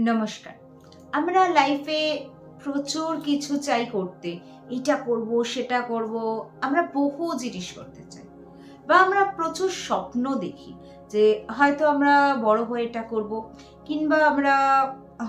নমস্কার। আমরা লাইফে প্রচুর কিছু চাই করতে। এটা করব, সেটা করব, আমরা বহু জিনিস করতে চাই। বা আমরা প্রচুর স্বপ্ন দেখি যে হয়তো আমরা বড় হয়ে এটা করব, কিংবা আমরা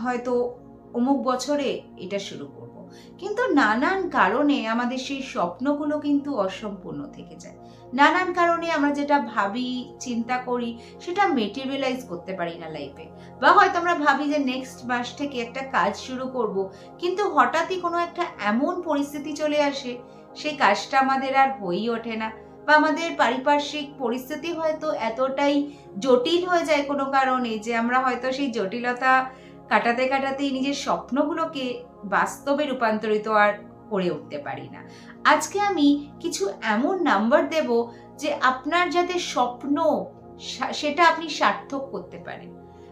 হয়তো অমুক বছরে এটা শুরু করব। কিন্তু নানান কারণে আমাদের সেই স্বপ্নগুলো কিন্তু অসম্পূর্ণ থেকে যায়। নানান কারণে আমরা যেটা ভাবি, চিন্তা করি, সেটা মেটেরিয়ালাইজ করতে পারি না লাইফে বা হয়তো আমরা ভাবি যে নেক্সট মাস থেকে একটা কাজ শুরু করব, কিন্তু হঠাৎই কোনো একটা এমন পরিস্থিতি চলে আসে, সেই কাজটা আমাদের আর হয়েই ওঠে না। বা আমাদের পারিপার্শ্বিক পরিস্থিতি হয়তো এতটাই জটিল হয়ে যায় কোনো কারণে যে আমরা হয়তো সেই জটিলতা কাটাতে কাটাতেই নিজের স্বপ্নগুলোকে বাস্তবে রূপান্তরিত আর করে উঠতে পারি না। আজকে আমি কিছু এমন নাম্বার দেব যে আপনার যাতে স্বপ্ন সেটা আপনি সার্থক করতে পারেন।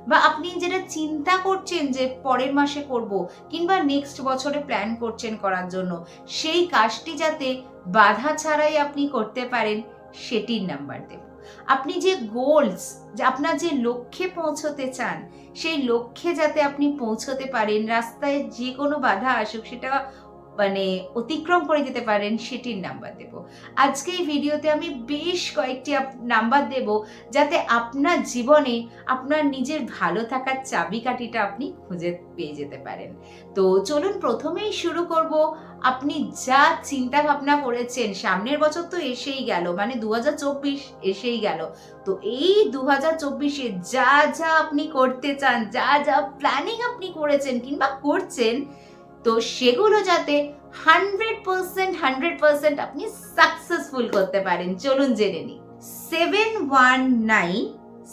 বা আপনি যেটা চিন্তা করছেন যে পরের মাসে করব কিংবা নেক্সট বছরে প্ল্যান করছেন করার জন্য, সেই কাজটি যাতে বাধা ছাড়াই আপনি করতে পারেন, সেটির নাম্বার দেব। আপনি যে গোলস আপনার যে লক্ষ্যে পৌঁছতে চান, সেই লক্ষ্যে যাতে আপনি পৌঁছতে পারেন, রাস্তায় যে কোনো বাধা আসুক, সেটা মানে অতিক্রম করে যেতে পারেন, সেটির নাম্বার দেব। আজকে এই ভিডিওতে আমি বেশ কয়েকটি নাম্বার দেব যাতে আপনার জীবনে আপনার নিজের ভালো থাকার চাবিকাঠিটা আপনি খুঁজে পেয়ে যেতে পারেন। তো চলুন প্রথমেই শুরু করব। আপনি যা চিন্তা ভাবনা করেছেন, সামনের বছর তো এসেই গেল মানে দু হাজার চব্বিশ এসেই গেল। তো এই দু হাজার চব্বিশে যা যা আপনি করতে চান, যা যা প্ল্যানিং আপনি করেছেন কিংবা করছেন তো সেগুলো যাতে হান্ড্রেড পার্সেন্ট হান্ড্রেড পার্সেন্ট আপনি সাকসেসফুল করতে পারেন। চলুন জেনে নিই। Seven one nine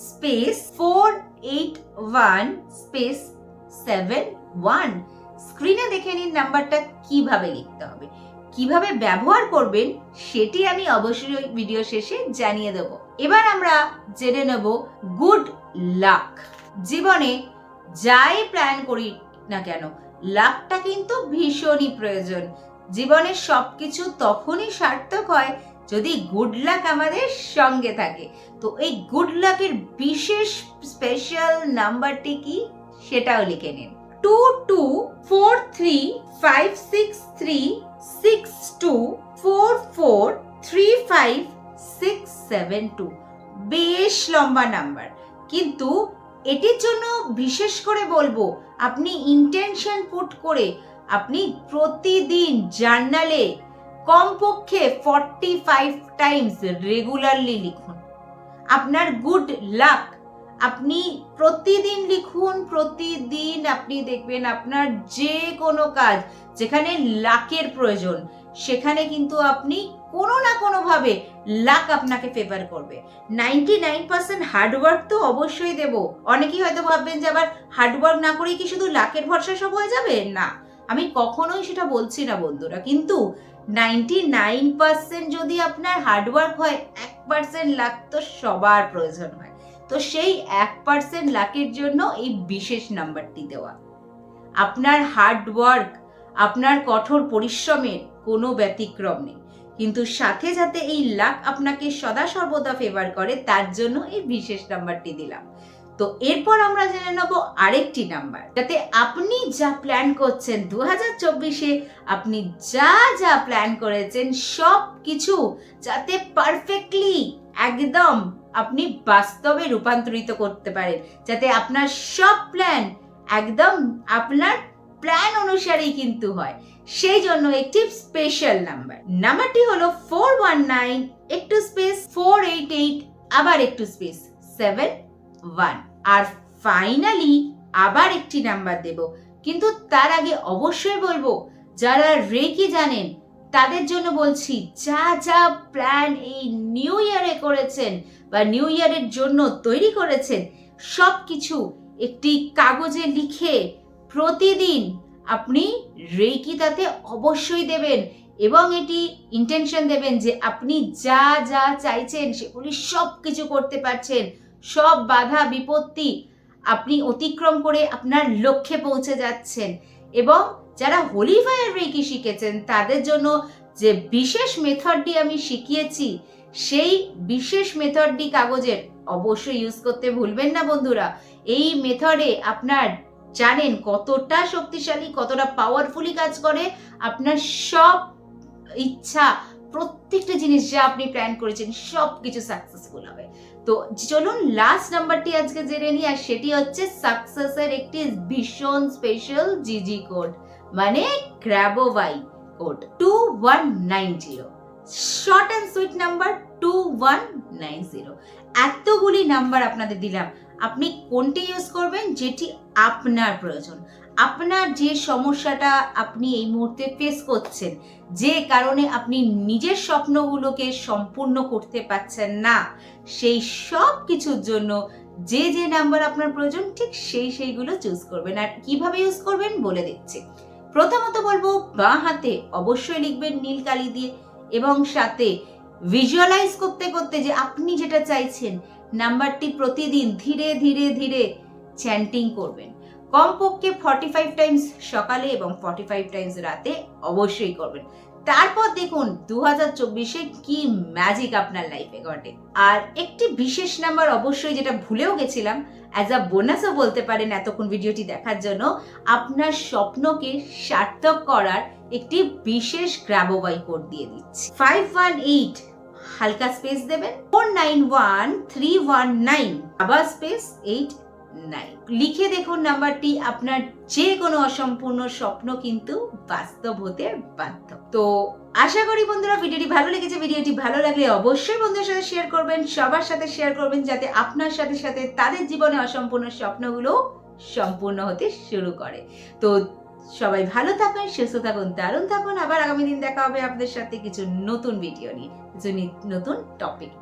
space four eight one space seven one স্ক্রিনে দেখে নিন নাম্বারটা কীভাবে লিখতে হবে। কীভাবে ব্যবহার করবেন, সেটি আমি অবশ্যই ভিডিও শেষে জানিয়ে দেব। এবার আমরা জেনে নেব গুড লাক জীবনে যাই প্ল্যান করি না কেন লাকটা কিন্তু ভীষণই প্রয়োজন। জীবনের সবকিছু তখনই সার্থক হয় যদি গুড লাক আমাদের সঙ্গে থাকে। তো এই গুড লাকের বিশেষ স্পেশাল নাম্বারটি কি? সেটাও লিখে নিন। Two two four three five six three six two four four three five six seven two বেশ লম্বা নাম্বার। কিন্তু এটির জন্য বিশেষ করে বলব আপনি ইন্টেনশন পুট করে আপনি প্রতিদিন জার্নালে কমপক্ষে ফর্টি ফাইভ টাইমস রেগুলারলি লিখুন। আপনার গুড লাক আপনি প্রতিদিন লিখুন, প্রতিদিন আপনি দেখবেন আপনার যে কোনো কাজ, যেখানে লাকের প্রয়োজন, সেখানে কিন্তু আপনি কোনো না কোনোভাবে লাক আপনাকে ফেভার করবে। নাইনটি নাইন পার্সেন্ট হার্ডওয়ার্ক তো অবশ্যই দেব। অনেকেই হয়তো ভাববেন যে আবার হার্ডওয়ার্ক না করেই কি শুধু লাকের ভরসা সব হয়ে যাবে? না। আমি কখনোই সেটা বলছি না, বন্ধুরা। কিন্তু নাইনটি নাইন পার্সেন্ট যদি আপনার হার্ডওয়ার্ক হয়, এক পার্সেন্ট লাক তো সবার প্রয়োজন হয়। তো সেই এক পার্সেন্ট লাকের জন্য এই বিশেষ নাম্বারটি দেওয়া। আপনার হার্ডওয়ার্ক আপনার কঠোর পরিশ্রমের কোনো ব্যতিক্রম নেই। কিন্তু সাথে যাতে এই লাক আপনাকে সদা সর্বদা ফেভার করে, তার জন্য এই বিশেষ নাম্বারটি দিলাম। তো এরপর আমরা জেনে নেব আরেকটি নাম্বার যাতে আপনি যা প্ল্যান করছেন দু হাজার চব্বিশে, আপনি যা যা প্ল্যান করেছেন সব কিছু যাতে পারফেক্টলি একদম আপনি বাস্তবে রূপান্তরিত করতে পারেন, যাতে আপনার সব প্ল্যান একদম আপনার প্ল্যান অনুসারেই কিন্তু হয়। সেই জন্য একটি স্পেশাল নাম্বার নাম্বারটি হলো ফোর ওয়ান নাইন একটু স্পেস ফোর এইট এইট আবার একটু স্পেস সেভেন ওয়ান আর ফাইনালি আবার একটি নাম্বার দেব। কিন্তু তার আগে অবশ্যই বলব, যারা রেকি জানেন, তাদের জন্য বলছি, যা যা প্ল্যান এই নিউ ইয়ারে করেছেন বা নিউ ইয়ারের জন্য তৈরি করেছেন সব কিছু একটি কাগজে লিখে প্রতিদিন আপনি রেকি তাতে অবশ্যই দেবেন এবং এটি ইন্টেনশন দেবেন যে আপনি যা যা চাইছেন সেগুলি সব কিছু করতে পারছেন। সব বাধা, বিপত্তি আপনি অতিক্রম করে আপনার লক্ষ্যে পৌঁছে যাচ্ছেন এবং যারা হোলি ফায়ার রেকি শিখেছেন তাদের জন্য যে বিশেষ মেথডটি আমি শিখিয়েছি, সেই বিশেষ মেথডটি কাগজের অবশ্যই ইউজ করতে ভুলবেন না বন্ধুরা। এই মেথডে আপনার জানেন কতটা শক্তিশালী, কতটা পাওয়ারফুলি কাজ করে। আপনার সব ইচ্ছা, প্রত্যেকটা জিনিস যা আপনি প্ল্যান করেছেন সব কিছু সাকসেসফুল হবে। তো চলুন লাস্ট নাম্বারটি আজকে জেনে নিই, আর সেটি হচ্ছে সাকসেসের একটি ভীষণ স্পেশাল জিজি কোড মানে Grabovoi code two one nine zero short and sweet number two one nine zero এতগুলি নাম্বার আপনাদের দিলাম। আপনি কোনটি ইউজ করবেন? যেটি আপনার প্রয়োজন। আপনার যে সমস্যাটা আপনি এই মুহূর্তে ফেস করছেন, যে কারণে আপনি নিজের স্বপ্নগুলোকে সম্পূর্ণ করতে পারছেন না, সেই সব কিছুর জন্য যে যে নাম্বার আপনার প্রয়োজন, ঠিক সেই সেইগুলো চুজ করবেন। আর কীভাবে ইউজ করবেন বলে দিচ্ছি। প্রথমত বলব, বাঁ হাতে অবশ্যই লিখবেন নীল কালি দিয়ে এবং সাথে ভিজুয়ালাইজ করতে করতে যে আপনি যেটা চাইছেন নাম্বারটি প্রতিদিন ধীরে ধীরে ধীরে চ্যান্টিং করবেন। কমপক্ষে ফর্টি ফাইভ টাইমস সকালে এবং ফর্টি ফাইভ টাইমস রাতে অবশ্যই করবেন। তারপর দেখুন দু হাজার চব্বিশে কি ম্যাজিক আপনার লাইফে ঘটে। আর একটি বিশেষ নাম্বার অবশ্যই যেটা ভুলেও গেছিলাম অ্যাজ আ বোনাসও বলতে পারেন এতক্ষণ ভিডিওটি দেখার জন্য, আপনার স্বপ্নকে সার্থক করার একটি বিশেষ গ্র্যাবোবাই কোড দিয়ে দিচ্ছি। ফাইভ ওয়ান এইট হালকা স্পেস দেবেন। Four nine one three one nine আবার স্পেস এইট নাইন লিখে দেখুন নাম্বারটি, আপনার যে কোনো অসম্পূর্ণ স্বপ্ন কিন্তু বাস্তব হতে বাধ্য। তো আশা করি বন্ধুরা ভিডিওটি ভালো লেগেছে। ভিডিওটি ভালো লাগলে অবশ্যই বন্ধুদের সাথে শেয়ার করবেন, সবার সাথে শেয়ার করবেন, যাতে আপনার সাথে সাথে তাদের জীবনে অসম্পূর্ণ স্বপ্নগুলো সম্পূর্ণ হতে শুরু করে। তো সবাই ভালো থাকুন সুস্থ থাকুন, দারুণ থাকুন। আবার আগামী দিন দেখা হবে আপনাদের সাথে কিছু নতুন ভিডিও নিয়ে। নি- নতুন টপিক